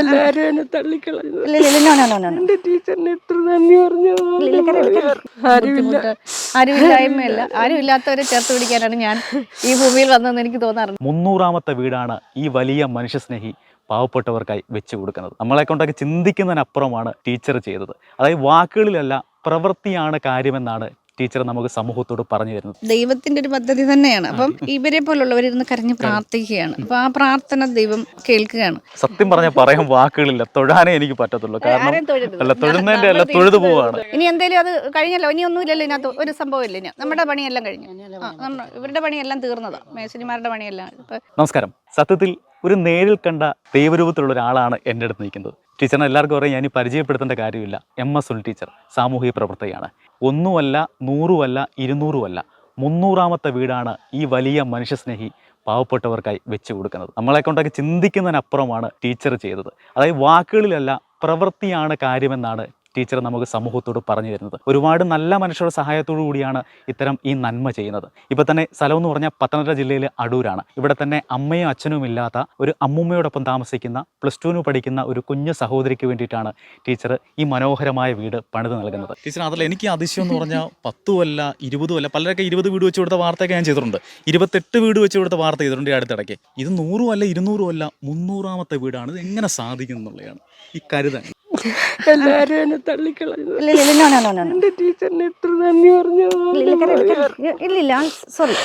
എല്ലാരും എന്നെ തള്ളിക്കളഞ്ഞു ഇല്ല ഇല്ല നോ നോ നോ നോ എന്റെ ടീച്ചറിന് എത്ര നന്ദി പറഞ്ഞു ആരുമില്ല ആരുമില്ലായ്മയല്ല. ആരുമില്ലാത്തവരെ ചേർത്ത് പിടിക്കാനാണ് ഞാൻ ഈ ഭൂമിയിൽ വന്നതെന്ന് എനിക്ക് തോന്നാറുണ്ട്. മുന്നൂറാമത്തെ വീടാണ് ഈ വലിയ മനുഷ്യസ്നേഹി പാവപ്പെട്ടവർക്കായി വെച്ചു കൊടുക്കുന്നത്. നമ്മളെ കൊണ്ടൊക്കെ ചിന്തിക്കുന്നതിനപ്പുറമാണ് ടീച്ചർ ചെയ്തത്. അതായത് വാക്കുകളിലല്ല പ്രവൃത്തിയാണ് കാര്യമെന്നാണ് ടീച്ചർ നമുക്ക് സമൂഹത്തോട് പറഞ്ഞു തരുന്നത്. ദൈവത്തിന്റെ ഒരു പദ്ധതി തന്നെയാണ്. അപ്പം ഇവരെ പോലുള്ളവർ ഇരുന്ന് കരഞ്ഞ് പ്രാർത്ഥിക്കുകയാണ്. അപ്പൊ ആ പ്രാർത്ഥന ദൈവം കേൾക്കുകയാണ്. സത്യം പറഞ്ഞ പറയാൻ വാക്കുകളില്ല. തൊഴാനേ എനിക്ക് പറ്റത്തുള്ളൂ. കാരണം അല്ല തൊഴുന്നതിന്റെ അല്ല തൊഴുതു പോവാണ്. ഇനി എന്തേലും അത് കഴിഞ്ഞല്ലോ. ഇനി ഒന്നുമില്ലല്ലോ ഇതിനകത്ത്. ഒരു സംഭവമില്ല ഇല്ല ഇനി. നമ്മുടെ പണിയെല്ലാം കഴിഞ്ഞു. ഇവരുടെ പണിയെല്ലാം തീർന്നതാ. മേശരിമാരുടെ പണിയെല്ലാം. നമസ്കാരം. സത്യത്തിൽ ഒരു നേരിൽ കണ്ട ദൈവരൂപത്തിലുള്ള ഒരാളാണ് എന്റെ അടുത്ത് നിൽക്കുന്നത്. ടീച്ചറിനെ എല്ലാവർക്കും അറിയാം ഞാൻ പരിചയപ്പെടുത്തേണ്ട കാര്യമില്ല. എം എസ് ടീച്ചർ സാമൂഹിക പ്രവർത്തകയാണ്. ഒന്നുമല്ല നൂറുമല്ല ഇരുന്നൂറുമല്ല മുന്നൂറാമത്തെ വീടാണ് ഈ വലിയ മനുഷ്യസ്നേഹി പാവപ്പെട്ടവർക്കായി വെച്ചു കൊടുക്കുന്നത്. നമ്മളെ കൊണ്ടൊക്കെ ചിന്തിക്കുന്നതിനപ്പുറമാണ് ടീച്ചർ ചെയ്തത്. അതായത് വാക്കുകളിലല്ല പ്രവൃത്തിയാണ് കാര്യമെന്നാണ് ടീച്ചർ നമുക്ക് സമൂഹത്തോട് പറഞ്ഞു തരുന്നത്. ഒരുപാട് നല്ല മനുഷ്യരുടെ സഹായത്തോടു കൂടിയാണ് ഇത്തരം ഈ നന്മ ചെയ്യുന്നത്. ഇപ്പം തന്നെ സ്ഥലം എന്ന് പറഞ്ഞാൽ പത്തനംതിട്ട ജില്ലയിലെ അടൂരാണ്. ഇവിടെ തന്നെ അമ്മയും അച്ഛനും ഇല്ലാത്ത ഒരു അമ്മുമ്മയോടൊപ്പം താമസിക്കുന്ന പ്ലസ് ടുവിന് പഠിക്കുന്ന ഒരു കുഞ്ഞു സഹോദരിക്ക് വേണ്ടിയിട്ടാണ് ടീച്ചർ ഈ മനോഹരമായ വീട് പണിത് നൽകുന്നത്. ടീച്ചർ അതിൽ എനിക്ക് അതിശയം എന്ന് പറഞ്ഞാൽ പത്തും അല്ല ഇരുപതും അല്ല പലരൊക്കെ ഇരുപത് വീട് വെച്ച് കൊടുത്ത വാർത്തയൊക്കെ ഞാൻ ചെയ്തിട്ടുണ്ട്. ഇരുപത്തെട്ട് വീട് വെച്ച് കൊടുത്ത വാർത്ത ചെയ്തിട്ടുണ്ട് ഈ അടുത്തിടയ്ക്ക്. ഇത് നൂറും അല്ല ഇരുന്നൂറും അല്ല മുന്നൂറാമത്തെ വീടാണ്. ഇത് എങ്ങനെ സാധിക്കും എന്നുള്ളതാണ് ഈ കരുതൽ. എല്ലാരും എന്നെ തള്ളിക്കളഞ്ഞു. എന്റെ ടീച്ചറിന് എത്ര നന്ദി പറഞ്ഞു. ഇല്ലില്ല സോറി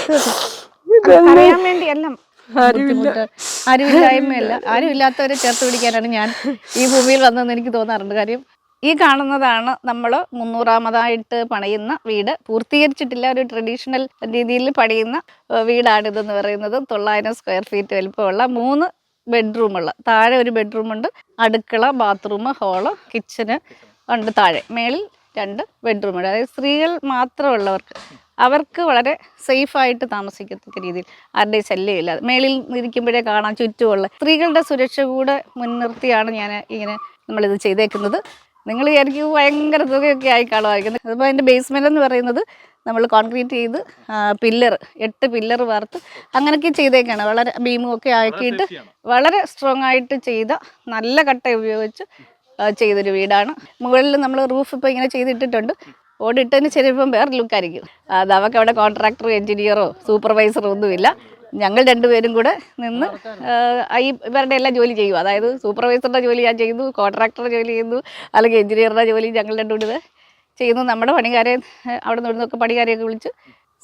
അറിയാൻ വേണ്ടി എല്ലാം ആരുമില്ലായ്മയല്ല. ആരുമില്ലാത്തവരെ ചേർത്ത് പിടിക്കാനാണ് ഞാൻ ഈ ഭൂമിയിൽ വന്നതെന്ന് എനിക്ക് തോന്നാറുണ്ട്. കാര്യം ഈ കാണുന്നതാണ് നമ്മൾ മുന്നൂറാമതായിട്ട് പണിയുന്ന വീട്. പൂർത്തീകരിച്ചിട്ടില്ല ഒരു ട്രഡീഷണൽ രീതിയിൽ പണിയുന്ന വീടാണിതെന്ന് പറയുന്നത് തൊള്ളായിരം സ്ക്വയർ ഫീറ്റ് വലിപ്പമുള്ള മൂന്ന് ബെഡ്റൂമുള്ള. താഴെ ഒരു ബെഡ്റൂം ഉണ്ട് അടുക്കള ബാത്റൂം ഹോൾ കിച്ചന് ഉണ്ട് താഴെ. മേളിൽ രണ്ട് ബെഡ്റൂമുണ്ട്. അതായത് സ്ത്രീകൾ മാത്രമുള്ളവർക്ക് അവർക്ക് വളരെ സേഫായിട്ട് താമസിക്കത്തക്ക രീതിയിൽ ആരുടെയും ശല്യമില്ലാതെ മേളിൽ ഇരിക്കുമ്പോഴേ കാണാൻ ചുറ്റുമുള്ള സ്ത്രീകളുടെ സുരക്ഷ കൂടെ മുൻനിർത്തിയാണ് ഞാൻ ഇങ്ങനെ നമ്മളിത് ചെയ്തേക്കുന്നത്. നിങ്ങൾ വിചാരിക്കും ഭയങ്കര തുകയൊക്കെ ആയി കാണുമായിരിക്കും അതിപ്പോൾ അതിന്റെ ബേസ്മെന്റ് എന്ന് പറയുന്നത് നമ്മൾ കോൺക്രീറ്റ് ചെയ്ത് പില്ലർ എട്ട് പില്ലർ വാർത്ത് അങ്ങനെയൊക്കെ ചെയ്തേക്കാണ്. വളരെ ബീമും ഒക്കെ ആക്കിയിട്ട് വളരെ സ്ട്രോങ് ആയിട്ട് ചെയ്ത നല്ല കട്ട ഉപയോഗിച്ച് ചെയ്തൊരു വീടാണ്. മുകളിൽ നമ്മൾ റൂഫ് ഇപ്പോൾ ഇങ്ങനെ ചെയ്തിട്ടിട്ടുണ്ട്. ഓടിട്ടതിന് ചിലപ്പം വേറെ ലുക്കായിരിക്കും അത് അവർക്ക് അവിടെ കോൺട്രാക്ടറോ എഞ്ചിനീയറോ സൂപ്പർവൈസറോ ഒന്നുമില്ല. ഞങ്ങൾ രണ്ടുപേരും കൂടെ നിന്ന് ഈ ഇവരുടെ എല്ലാം ജോലി ചെയ്യും. അതായത് സൂപ്പർവൈസറുടെ ജോലി ഞാൻ ചെയ്യുന്നു കോൺട്രാക്ടറുടെ ജോലി ചെയ്യുന്നു അല്ലെങ്കിൽ എഞ്ചിനീയറുടെ ജോലി ഞങ്ങൾ രണ്ടും ഇത് ചെയ്യുന്നു നമ്മുടെ പണിക്കാരെ അവിടെ നിന്ന് ഇവിടുന്നൊക്കെ പണിക്കാരെയൊക്കെ വിളിച്ച്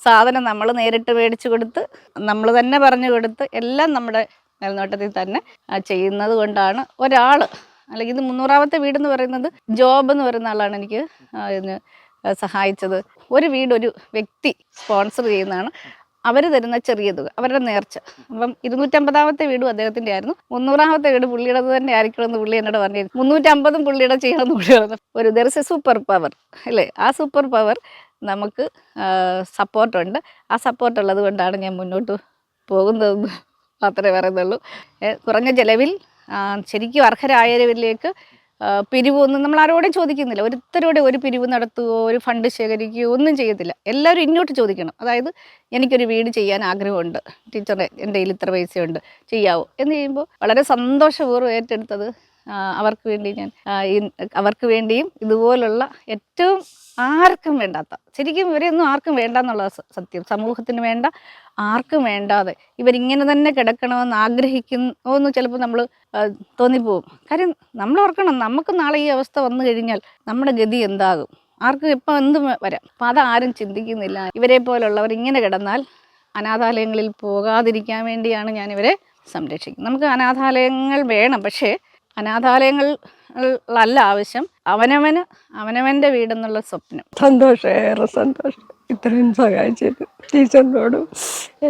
സാധനം നമ്മൾ നേരിട്ട് മേടിച്ചു കൊടുത്ത് നമ്മൾ തന്നെ പറഞ്ഞു കൊടുത്ത് എല്ലാം നമ്മുടെ മേൽനോട്ടത്തിൽ തന്നെ ചെയ്യുന്നത് കൊണ്ടാണ് ഒരാൾ അല്ലെങ്കിൽ ഇത് മുന്നൂറാമത്തെ എന്ന് പറയുന്നത് ജോബ് എന്ന് പറയുന്ന ആളാണ് എനിക്ക് സഹായിച്ചത്. ഒരു വീട് ഒരു വ്യക്തി സ്പോൺസർ ചെയ്യുന്നതാണ്. അവർ തരുന്ന ചെറിയ തുക അവരുടെ നേർച്ച. അപ്പം ഇരുന്നൂറ്റമ്പതാമത്തെ വീടും അദ്ദേഹത്തിന്റെ ആയിരുന്നു. മുന്നൂറാമത്തെ വീട് പുള്ളിയുടെ തന്നെ ആയിരിക്കണമെന്ന് പുള്ളി എന്നോട് പറഞ്ഞിരുന്നു. മുന്നൂറ്റമ്പതും പുള്ളിയുടെ ചെയ്യണമെന്ന് പുള്ളി പറഞ്ഞു. ഒരു ദർ എ സൂപ്പർ പവർ അല്ലേ? ആ സൂപ്പർ പവർ നമുക്ക് സപ്പോർട്ടുണ്ട് ആ സപ്പോർട്ട് ഉള്ളത് കൊണ്ടാണ് ഞാൻ മുന്നോട്ട് പോകുന്നതെന്ന് മാത്രമേ പറയുന്നുള്ളൂ. കുറഞ്ഞ ചിലവിൽ ശരിക്കും അർഹരായവരിലേക്ക് പിരിവൊന്നും നമ്മൾ ആരോടും ചോദിക്കുന്നില്ല. ഒരുത്തരോടെ ഒരു പിരിവ് നടത്തുകയോ ഒരു ഫണ്ട് ശേഖരിക്കുകയോ ഒന്നും ചെയ്യത്തില്ല. എല്ലാവരും ഇങ്ങോട്ട് ചോദിക്കണം. അതായത് എനിക്കൊരു വീട് ചെയ്യാൻ ആഗ്രഹമുണ്ട്. ടീച്ചറെ എന്റെ കയ്യിൽ ഇത്ര പൈസയുണ്ട്. ചെയ്യാവോ? എന്ന് ചെയ്യുമ്പോൾ വളരെ സന്തോഷപൂർവം ഏറ്റെടുത്തത് അവർക്ക് വേണ്ടി ഞാൻ അവർക്ക് വേണ്ടിയും ഇതുപോലുള്ള ഏറ്റവും ആർക്കും വേണ്ടാത്ത ശരിക്കും ഇവരെയൊന്നും ആർക്കും വേണ്ട എന്നുള്ള സത്യം. സമൂഹത്തിന് വേണ്ട ആർക്കും വേണ്ടാതെ ഇവരിങ്ങനെ തന്നെ കിടക്കണമെന്ന് ആഗ്രഹിക്കുന്നു ചിലപ്പോൾ നമ്മൾ തോന്നിപ്പോവും. കാര്യം നമ്മൾ ഓർക്കണം നമുക്ക് നാളെ ഈ അവസ്ഥ വന്നു കഴിഞ്ഞാൽ നമ്മുടെ ഗതി എന്താകും? ആർക്കും ഇപ്പം എന്ത് വരാം? അപ്പം അതാരും ചിന്തിക്കുന്നില്ല. ഇവരെ പോലുള്ളവർ ഇങ്ങനെ കിടന്നാൽ അനാഥാലയങ്ങളിൽ പോകാതിരിക്കാൻ വേണ്ടിയാണ് ഞാൻ ഇവരെ സംരക്ഷിക്കുന്നത്. നമുക്ക് അനാഥാലയങ്ങൾ വേണം പക്ഷേ അനാഥാലയങ്ങൾ അല്ല ആവശ്യം അവനവന് അവനവന്റെ വീടെന്നുള്ള സ്വപ്നം. സന്തോഷം ഏറെ സന്തോഷം. ഇത്രയും സഹായിച്ചത് ടീച്ചറിനോടും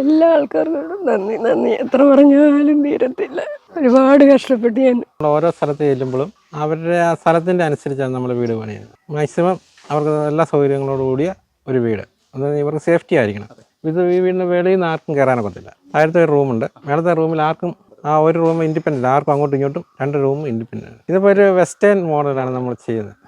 എല്ലാ ആൾക്കാരോടും നന്ദി നന്ദി. എത്ര പറഞ്ഞാലും തീരത്തില്ല. ഒരുപാട് കഷ്ടപ്പെട്ട് ഞാൻ ഓരോ സ്ഥലത്ത് ചെല്ലുമ്പോഴും അവരുടെ ആ സ്ഥലത്തിന്റെ അനുസരിച്ചാണ് നമ്മൾ വീട് പണിയുന്നത്. മാക്സിമം അവർക്ക് എല്ലാ സൗകര്യങ്ങളോട് കൂടിയ ഒരു വീട്. അതായത് ഇവർക്ക് സേഫ്റ്റി ആയിരിക്കണം. ഇത് ഈ വീടിന്റെ വെളിയിൽ നിന്ന് ആർക്കും കയറാനൊക്കത്തില്ല താഴത്തെ ഒരു റൂമുണ്ട് മേളത്തെ റൂമിൽ ആർക്കും ആ ഒരു റൂം ഇൻഡിപെൻഡന്റ് ആർക്കും അങ്ങോട്ടും ഇങ്ങോട്ടും രണ്ട് റൂം ഇൻഡിപെൻഡന്റ് ഇതിപ്പോൾ ഒരു വെസ്റ്റേൺ മോഡലാണ് നമ്മൾ ചെയ്യുന്നത്.